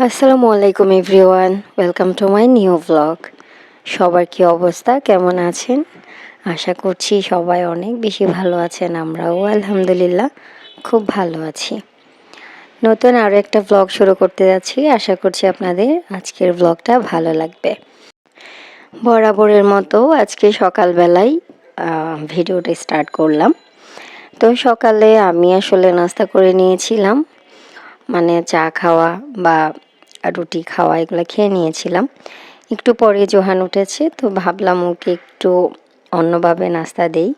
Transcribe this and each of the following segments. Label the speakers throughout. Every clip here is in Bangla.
Speaker 1: আসসালামু আলাইকুম, everyone. Welcome to my new blog সবার কি অবস্থা? কেমন আছেন? আশা করছি সবাই অনেক বেশি ভালো আছেন, আমরাও আলহামদুলিল্লাহ খুব ভালো আছি। নতুন আরও একটা ব্লগ শুরু করতে যাচ্ছি। আশা করছি আপনাদের আজকের ব্লগটা ভালো লাগবে। বরাবরের মতো আজকে সকালবেলায় ভিডিওটা স্টার্ট করলাম। তো সকালে আমি আসলে নাস্তা করে নিয়েছিলাম। মানে চা খাওয়া বা রুটি খাওয়া এগুলো খেয়ে নিয়েছিলাম। একটু পরে জোহান উঠেছে, তো ভাবলাম ওকে একটু অন্যভাবে নাস্তা দেই।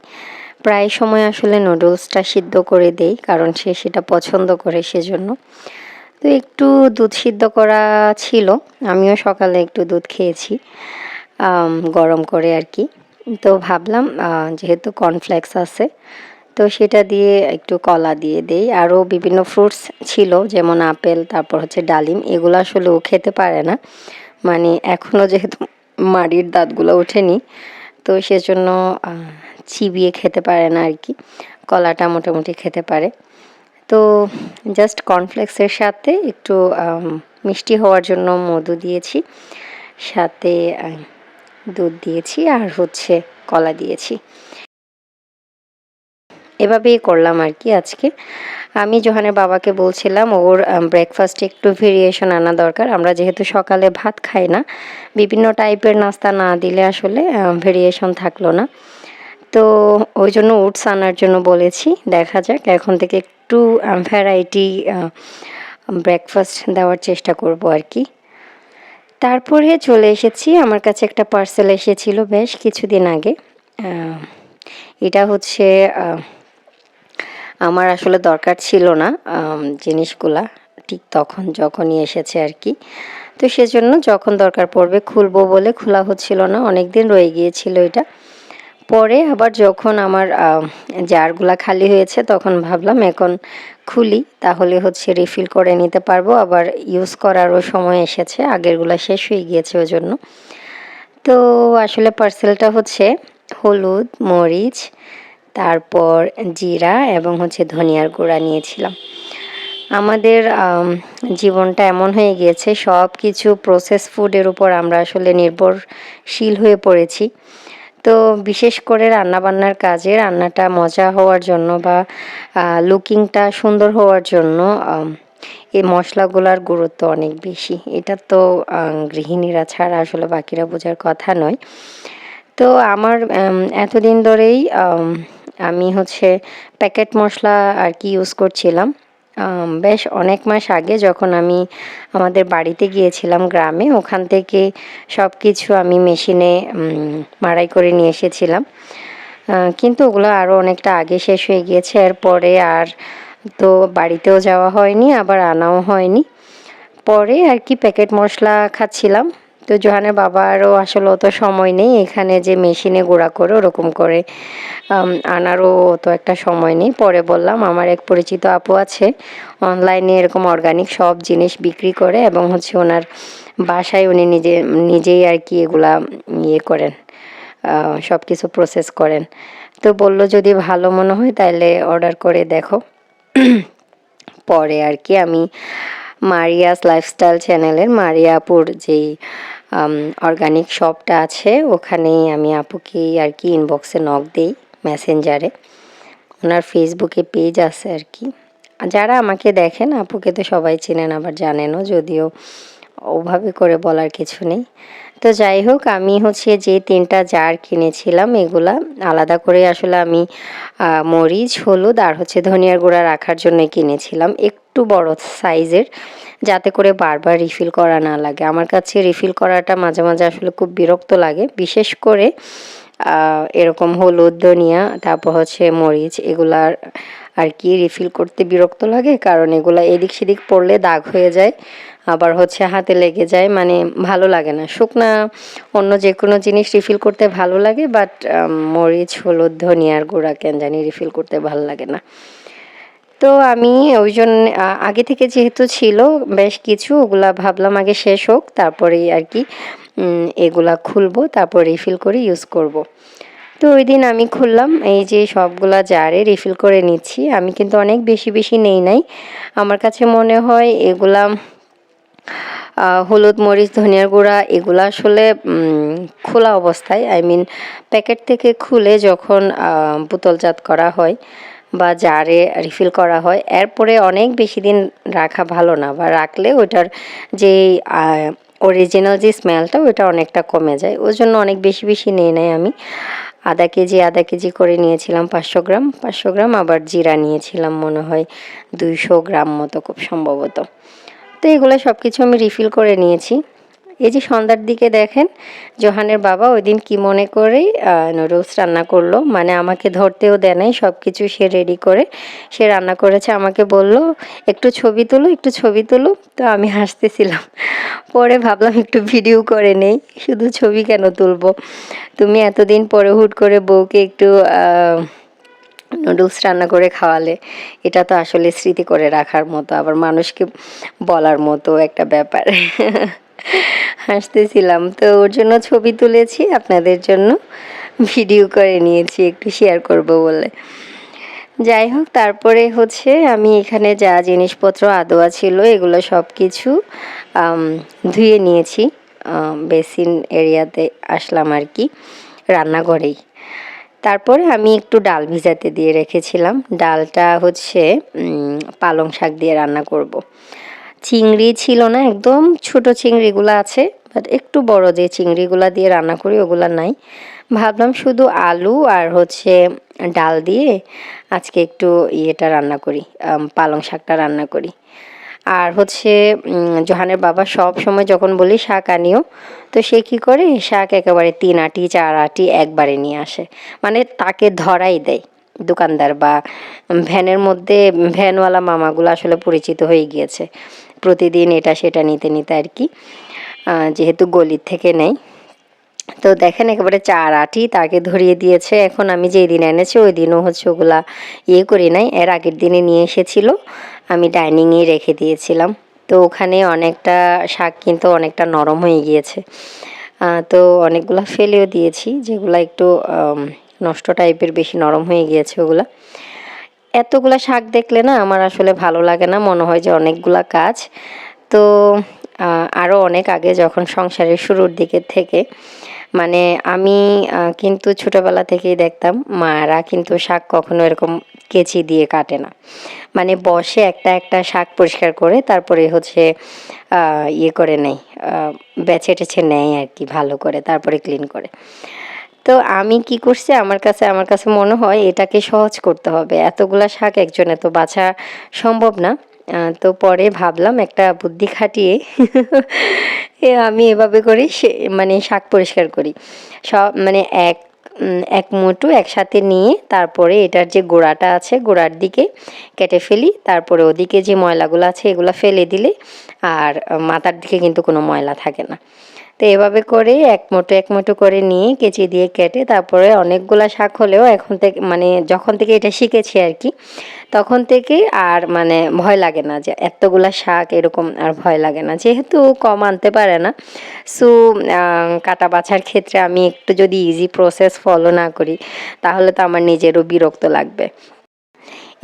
Speaker 1: প্রায় সময় আসলে নুডলসটা সিদ্ধ করে দেই, কারণ সে সেটা পছন্দ করে সেজন্য। তো একটু দুধ সিদ্ধ করা ছিল, আমিও সকালে একটু দুধ খেয়েছি গরম করে আর কি। তো ভাবলাম যেহেতু কর্নফ্লেক্স আছে তো সেটা দিয়ে একটু কলা দিয়ে দেই। আরও বিভিন্ন ফ্রুটস ছিল, যেমন আপেল, তারপর হচ্ছে ডালিম, এগুলো আসলে ও খেতে পারে না। মানে এখনও যেহেতু মাড়ির দাঁতগুলো ওঠেনি, তো সেজন্য চিবিয়ে খেতে পারে না আর কি কলাটা মোটামুটি খেতে পারে। তো জাস্ট কর্নফ্লেক্সের সাথে একটু মিষ্টি হওয়ার জন্য মধু দিয়েছি। সাথে দুধ দিয়েছি আর হচ্ছে কলা দিয়েছি। এভাবেই করলাম আর কি আজকে। আমি জোহানের বাবাকে বলছিলাম, ওর ব্রেকফাস্টে একটু ভেরিয়েশন আনা দরকার। আমরা যেহেতু সকালে ভাত খাই না, বিভিন্ন টাইপের নাস্তা না দিলে আসলে ভেরিয়েশন থাকল না। তো ওই জন্য ওটস আনার জন্য বলেছি, দেখা যাক। এখন থেকে একটু ভ্যারাইটি ব্রেকফাস্ট দেওয়ার চেষ্টা করব আর কি। তারপরে চলে এসেছি, আমার কাছে একটা পার্সেল এসেছিল বেশ কিছুদিন আগে। এটা হচ্ছে আমার আসলে দরকার ছিল না জিনিসগুলা ঠিক তখন যখনই এসেছে আর কি। তো সেজন্য যখন দরকার পড়বে খুলবো বলে খোলা হচ্ছিল না অনেক দিন রয়ে গিয়েছিল এটা। পরে আবার যখন আমার জারগুলা খালি হয়েছে তখন ভাবলাম এখন খুলি, তাহলে হচ্ছে রিফিল করে নিতে পারব। আবার ইউজ করারও সময় এসেছে, আগেরগুলা শেষ হয়ে গিয়েছে ওই জন্য। তো আসলে পার্সেলটা হচ্ছে হলুদ, মরিচ তারপর জিরা এবং হচ্ছে ধনিয়ার গুঁড়া নিয়েছিলাম। আমাদের জীবনটা এমন হয়ে গিয়েছে সব কিছু প্রসেস ফুডের উপর আমরা আসলে নির্ভরশীল হয়ে পড়েছি। তো বিশেষ করে রান্নাবান্নার কাজে রান্নাটা মজা হওয়ার জন্য বা লুকিংটা সুন্দর হওয়ার জন্য এই মশলাগুলোর গুরুত্ব অনেক বেশি। এটা তো গৃহিণীরা ছাড়া আসলে বাকিরা বোঝার কথা নয়। তো আমার এতদিন ধরেই আমি হচ্ছে প্যাকেট মশলা আর কি ইউজ করছিলাম। বেশ অনেক মাস আগে যখন আমি আমাদের বাড়িতে গিয়েছিলাম গ্রামে, ওখান থেকে সব কিছু আমি মেশিনে মাড়াই করে নিয়ে এসেছিলাম। কিন্তু ওগুলো আরও অনেকটা আগে শেষ হয়ে গিয়েছে। এরপরে আর তো বাড়িতেও যাওয়া হয়নি, আবার আনাও হয়নি। পরে আর কি প্যাকেট মশলা খাচ্ছিলাম। তো জোহানের বাবারও আসলে অত সময় নেই। এখানে যে মেশিনে গোড়া করে ওরকম করে আনারও অত একটা সময় নেই। পরে বললাম, আমার এক পরিচিত আপু আছে, অনলাইনে এরকম অর্গানিক সব জিনিস বিক্রি করে এবং হচ্ছে ওনার বাসায় উনি নিজে, নিজেই আর কি এগুলা ইয়ে করেন সব কিছু প্রসেস করেন। তো বলল, যদি ভালো মনে হয় তাহলে অর্ডার করে দেখো। পরে আর কি আমি মারিয়াস লাইফস্টাইল চ্যানেলের মারিয়াপুর যেই অর্গানিক শপটা আছে, ওখানেই আমি আপুকে আর কি ইনবক্সে নক দিই মেসেঞ্জারে ওনার ফেসবুকে পেজ আছে আর কি। যারা আমাকে দেখেন, আপুকে তো সবাই চেনেন, আবার জানেনও, যদিও ওভাবে করে বলার কিছু নেই। তো যাই হোক, আমি হচ্ছে যে তিনটা জার কিনেছিলাম, এগুলা আলাদা করে আসলে আমি মরিচ, হলুদ আর হচ্ছে ধনিয়ার গুঁড়া রাখার জন্য কিনেছিলাম। একটু বড় সাইজের, যাতে করে বারবার রিফিল করা না লাগে। আমার কাছে রিফিল করাটা মাঝে মাঝে আসলে খুব বিরক্ত লাগে। বিশেষ করে এরকম হলুদ, ধনিয়া, তারপর হচ্ছে মরিচ, এগুলার আর কি রিফিল করতে বিরক্ত লাগে। কারণ এগুলা এদিক সেদিক পড়লে দাগ হয়ে যায়। আবার হচ্ছে হাতে লেগে যায় মানে ভালো লাগে না। শুকনা অন্য যে কোনো জিনিস রিফিল করতে ভালো লাগে বাট মরিচ, হলুদ, ধনিয়ার গুঁড়া কেন জানি রিফিল করতে ভালো লাগে না। তো আমি ওই জন্য আগে থেকে যেহেতু ছিল বেশ কিছু, ওগুলা ভাবলাম আগে শেষ হোক তারপরে আর কি এগুলা খুলবো, তারপর রিফিল করে ইউজ করব। তো ওই দিন আমি খুললাম, এই যে সবগুলা জারে রিফিল করে নিচ্ছি, আমি কিন্তু অনেক বেশি বেশি নেই নাই। আমার কাছে মনে হয় এগুলা হলুদ, মরিচ, ধনিয়ার গুঁড়া, এগুলো আসলে খোলা অবস্থায় আই মিন প্যাকেট থেকে খুলে যখন বোতলজাত করা হয় বা জারে রিফিল করা হয়, এরপরে অনেক বেশি দিন রাখা ভালো না বা রাখলে ওইটার যে অরিজিনাল যে স্মেলটা ওইটা অনেকটা কমে যায়। ওই জন্য অনেক বেশি বেশি নিয়ে নেয় আমি। আধা কেজি আধা কেজি করে নিয়েছিলাম পাঁচশো গ্রাম। পাঁচশো গ্রাম আবার জিরা নিয়েছিলাম, মনে হয় দুইশো গ্রাম মতো খুব সম্ভবত। তো এগুলো সব কিছু আমি রিফিল করে নিয়েছি। এই যে সন্ধ্যার দিকে দেখেন, জোহানের বাবা ওই দিন কী মনে করে নুডলস রান্না করল। মানে আমাকে ধরতেও দেয় নাই সব কিছু সে রেডি করে। সে রান্না করেছে, আমাকে বলল, একটু ছবি তুলো, একটু ছবি তুলো। তো আমি হাসতেছিলাম। পরে ভাবলাম, একটু ভিডিও করে নেই। শুধু ছবি কেন তুলবো? তুমি এতদিন পরে হুট করে বউকে একটু নুডলস রান্না করে খাওয়ালে, এটা তো আসলে স্মৃতি করে রাখার মতো, আবার মানুষকে বলার মতো একটা ব্যাপার। হাসতেছিলাম। তো ওর জন্য ছবি তুলেছি, আপনাদের জন্য ভিডিও করে নিয়েছি, একটু শেয়ার করব বলে। যাই হোক, তারপরে হচ্ছে আমি এখানে যা জিনিসপত্র আদোয়া ছিল, এগুলো সব কিছু ধুয়ে নিয়েছি। বেসিন এরিয়াতে আসলাম আর কি, রান্নাঘরেই। তারপরে আমি একটু ডাল ভিজাতে দিয়ে রেখেছিলাম। ডালটা হচ্ছে পালং শাক দিয়ে রান্না করব। চিংড়ি ছিল না একদম, ছোট চিংড়িগুলো আছে বাট একটু বড় যে চিংড়িগুলো দিয়ে রান্না করি ওগুলো নাই। ভাবলাম শুধু আলু আর হচ্ছে ডাল দিয়ে আজকে একটু ইয়েটা রান্না করি পালং শাকটা রান্না করি। আর হচ্ছে জোহানের বাবা সব সময় যখন বলি শাক আনিও, তো সে কি করে? শাক একেবারে তিন আটি, চার আটি একবারে নিয়ে আসে। মানে তাকে ধরাই দেয়। দোকানদার বা ভ্যানের মধ্যে, ভ্যানওয়ালা মামাগুলো আসলে পরিচিত হয়ে গিয়েছে। প্রতিদিন এটা সেটা নিতে নিতে আর কি যেহেতু গলির থেকে নেয়। তো দেখেন, একেবারে চার আটি তাকে ধরিয়ে দিয়েছে। এখন আমি যেই দিন এনেছি, ওই দিনও হচ্ছে ওগুলা ইয়ে করি নাই। এর আগের দিনে নিয়ে এসেছিল। আমি ডাইনিংয়ে রেখে দিয়েছিলাম। তো ওখানে অনেকটা শাক কিন্তু অনেকটা নরম হয়ে গিয়েছে। তো অনেকগুলা ফেলেও দিয়েছি, যেগুলা একটু নষ্ট টাইপের বেশি নরম হয়ে গিয়েছে ওগুলা। এতগুলা শাক দেখলে না আমার আসলে ভালো লাগে না, মনে হয় যে অনেকগুলা কাজ তো আরও অনেক আগে যখন সংসারের শুরুর দিকের থেকে মানে আমি কিন্তু ছোটোবেলা থেকেই দেখতাম, মারা কিন্তু শাক কখনো এরকম কেচি দিয়ে কাটে না। মানে বসে একটা একটা শাক পরিষ্কার করে তারপরে হচ্ছে ইয়ে করে নেয় বেছে টেছে নেয় আর কি ভালো করে, তারপরে ক্লিন করে। তো আমি কি করছি, আমার কাছে আমার কাছে মনে হয় এটাকে সহজ করতে হবে। এতগুলা শাক একজনে তো বাছা সম্ভব না। তো পরে ভাবলাম একটা বুদ্ধি খাটিয়ে আমি এভাবে করি সে মানে শাক পরিষ্কার করি। সব মানে এক এক মুঠো একসাথে নিয়ে তারপরে এটার যে গোড়াটা আছে, গোড়ার দিকে কেটে ফেলি, তারপরে ওদিকে যে ময়লাগুলো আছে, এগুলো ফেলে দিলে আর মাথার দিকে কিন্তু কোনো ময়লা থাকে না। তো এভাবে করে এক মুঠো, এক করে নিয়ে কেচি দিয়ে কেটে তারপরে অনেকগুলা শাক হলেও এখন থেকে মানে যখন থেকে এটা শিখেছি আর কি, তখন থেকে আর মানে ভয় লাগে না যে এতগুলা শাক এরকম আর ভয় লাগে না। যেহেতু কম আনতে পারে না, সো কাটা বাছার ক্ষেত্রে আমি একটু যদি ইজি প্রসেস ফলো না করি, তাহলে তো আমার নিজেরও বিরক্ত লাগবে।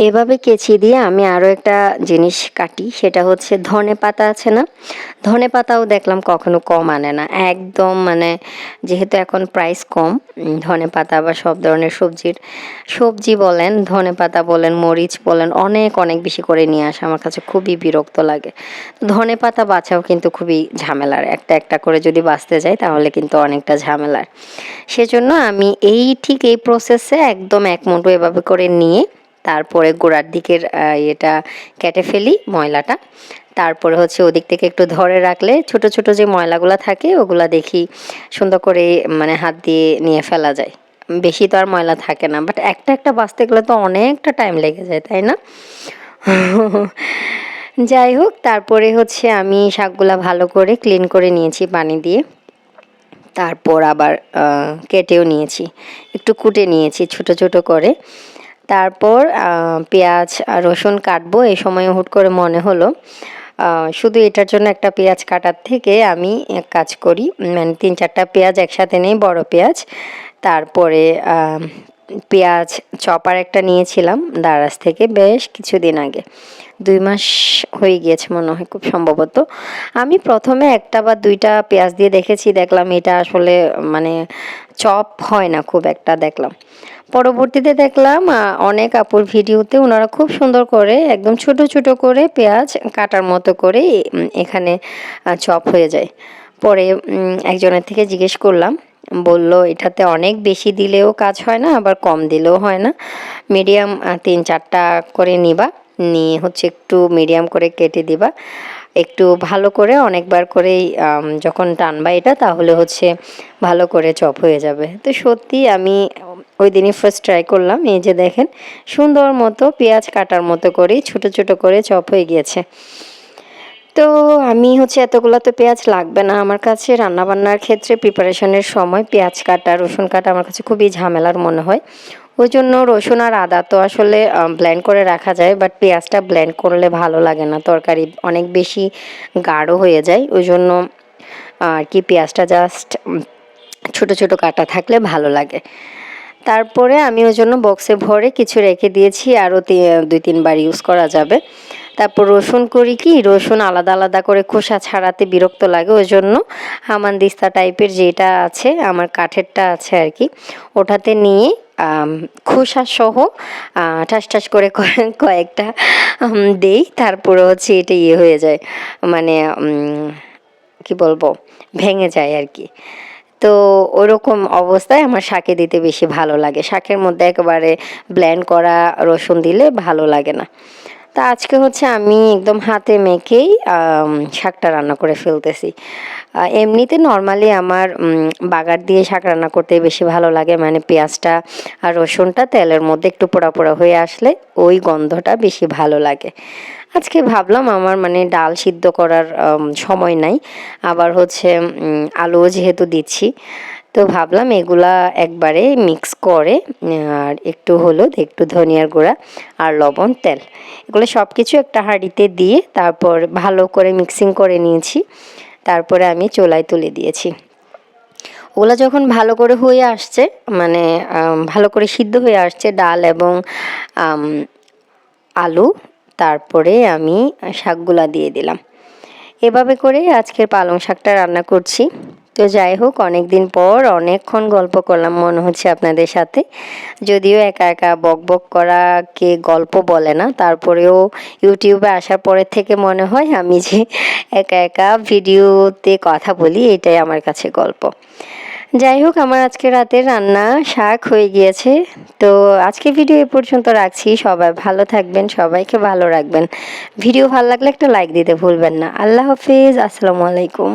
Speaker 1: এভাবে কেচি দিয়ে আমি আরও একটা জিনিস কাটি, সেটা হচ্ছে ধনে পাতা আছে না? ধনে পাতাও দেখলাম কখনো কম আনে না। একদম মানে যেহেতু এখন প্রাইস কম ধনে পাতা বা সব ধরনের সবজির, সবজি বলেন, ধনে পাতা বলেন, মরিচ বলেন, অনেক অনেক বেশি করে নিয়ে আসে আমার কাছে খুবই বিরক্ত লাগে। ধনে পাতা বাছাও কিন্তু খুবই ঝামেলার। একটা একটা করে যদি বাঁচতে যাই তাহলে কিন্তু অনেকটা ঝামেলার। সেজন্য আমি এই ঠিক এই প্রসেসে একদম এক মুঠো এভাবে করে নিয়ে তারপরে গোড়ার দিকের ইয়েটা কেটে ফেলি ময়লাটা। তারপরে হচ্ছে ওদিক থেকে একটু ধরে রাখলে ছোট ছোট যে ময়লাগুলো থাকে ওগুলা দেখি সুন্দর করে মানে হাত দিয়ে নিয়ে ফেলা যায়। বেশি তো আর ময়লা থাকে না বাট একটা একটা বাঁচতে গেলে তো অনেকটা টাইম লেগে যায়, তাই না? যাই হোক, তারপরে হচ্ছে আমি শাকগুলা ভালো করে ক্লিন করে নিয়েছি পানি দিয়ে। তারপর আবার কেটেও নিয়েছি। একটু কুটে নিয়েছি ছোট ছোট করে। তারপর পেঁয়াজ রসুন কাটবো। এই সময় হুট করে মনে হলো শুধু এটার জন্য একটা পেঁয়াজ কাটার থেকে আমি এক কাজ করি। মানে তিন চারটা পেঁয়াজ একসাথে নেই, বড় পেঁয়াজ। তারপরে পেঁয়াজ চপার একটা নিয়েছিলাম দারাজ থেকে বেশ কিছুদিন আগে। দুই মাস হয়ে গিয়েছে মনে হয় খুব সম্ভবত। আমি প্রথমে একটা বা দুইটা পেঁয়াজ দিয়ে দেখেছি, দেখলাম এটা আসলে মানে চপ হয় না খুব একটা দেখলাম। পরবর্তীতে দেখলাম অনেক আপুর ভিডিওতে ওনারা খুব সুন্দর করে একদম ছোট ছোট করে পেঁয়াজ কাটার মতো করে এখানে চপ হয়ে যায়। পরে একজনের থেকে জিজ্ঞেস করলাম, বলল, এটাতে অনেক বেশি দিলেও কাজ হয় না, আবার কম দিলেও হয় না। মিডিয়াম তিন চারটা করে নিবা। নিয়ে হচ্ছে একটু মিডিয়াম করে কেটে দিবা। একটু ভালো করে অনেকবার করেই যখন টানবা এটা, তাহলে হচ্ছে ভালো করে চপ হয়ে যাবে। তো সত্যি আমি ওই দিনই ফার্স্ট ট্রাই করলাম। এই যে দেখেন, সুন্দর মতো পেঁয়াজ কাটার মতো করেই ছোট ছোট করে চপ হয়ে গিয়েছে। তো আমি হচ্ছে এতগুলো তো পেঁয়াজ লাগবে না। আমার কাছে রান্নাবান্নার ক্ষেত্রে প্রিপারেশনের সময় পেঁয়াজ কাটা, রসুন কাটা আমার কাছে খুবই ঝামেলার মনে হয়। ওই জন্য রসুন আর আদা তো আসলে ব্ল্যান্ড করে রাখা যায় বাট পেঁয়াজটা ব্ল্যান্ড করলে ভালো লাগে না, তরকারি অনেক বেশি গাঢ় হয়ে যায়, ওই জন্য আর কি পেঁয়াজটা জাস্ট ছোট ছোট কাটা থাকলে ভালো লাগে। তারপরে আমি ওই জন্য বক্সে ভরে কিছু রেখে দিয়েছি, আরও দুই তিনবার ইউজ করা যাবে। তারপর রসুন করি কি, রসুন আলাদা আলাদা করে খোসা ছাড়াতে বিরক্ত লাগে, ওই জন্য হামানদিস্তা টাইপের যেটা আছে, আমার কাঠেরটা আছে আর কি, ওটাতে নিয়ে আম, খোসা সহ ঠাস ঠাস করে কয়েক- কয়েকটা দেই তারপরে হচ্ছে এটা ইয়ে হয়ে যায় মানে কি বলব ভেঙে যায় আর কি। তো ওরকম অবস্থায় আমার শাকে দিতে বেশি ভালো লাগে। শাকের মধ্যে একেবারে ব্ল্যান্ড করা রসুন দিলে ভালো লাগে না। তা আজকে হচ্ছে আমি একদম হাতে মেখেই শাকটা রান্না করে ফেলতেছি। এমনিতে নর্মালি আমার বাগার দিয়ে শাক রান্না করতে বেশি ভালো লাগে মানে পেঁয়াজটা আর রসুনটা তেলের মধ্যে একটু পোড়া পোড়া হয়ে আসলে ওই গন্ধটা বেশি ভালো লাগে। আজকে ভাবলাম আমার মানে ডাল সিদ্ধ করার সময় নাই। আবার হচ্ছে আলুও যেহেতু দিচ্ছি তো ভাবলাম এগুলা একবারে মিক্স করে, আর একটু হলুদ, একটু ধনিয়ার গুঁড়া আর লবণ, তেল। এগুলো সব কিছু একটা হাঁড়িতে দিয়ে তারপর ভালো করে মিক্সিং করে নিয়েছি। তারপরে আমি চোলায় তুলে দিয়েছি। ওগুলো যখন ভালো করে হয়ে আসছে মানে ভালো করে সিদ্ধ হয়ে আসছে ডাল এবং আলু, তারপরে আমি শাকগুলা দিয়ে দিলাম। এভাবে করে আজকের পালং শাকটা রান্না করছি। তো যাই হোক অনেক দিন পর অনেকক্ষণ গল্প করলাম মনে হচ্ছে আপনাদের সাথে। যদিও একা একা বক বক করাকে গল্প বলে না, তারপরেও ইউটিউবে আসার পরের থেকে মনে হয় আমি যে একা একা ভিডিওতে কথা বলি, এটাই আমার কাছে গল্প। যাই হোক, আমার আজকে রাতের রান্না শাক হয়ে গিয়েছে। তো আজকে ভিডিও এ পর্যন্ত রাখছি। সবাই ভালো থাকবেন, সবাইকে ভালো রাখবেন। ভিডিও ভালো লাগলে একটা লাইক দিতে ভুলবেন না। আল্লাহ হাফিজ, আসসালামু আলাইকুম।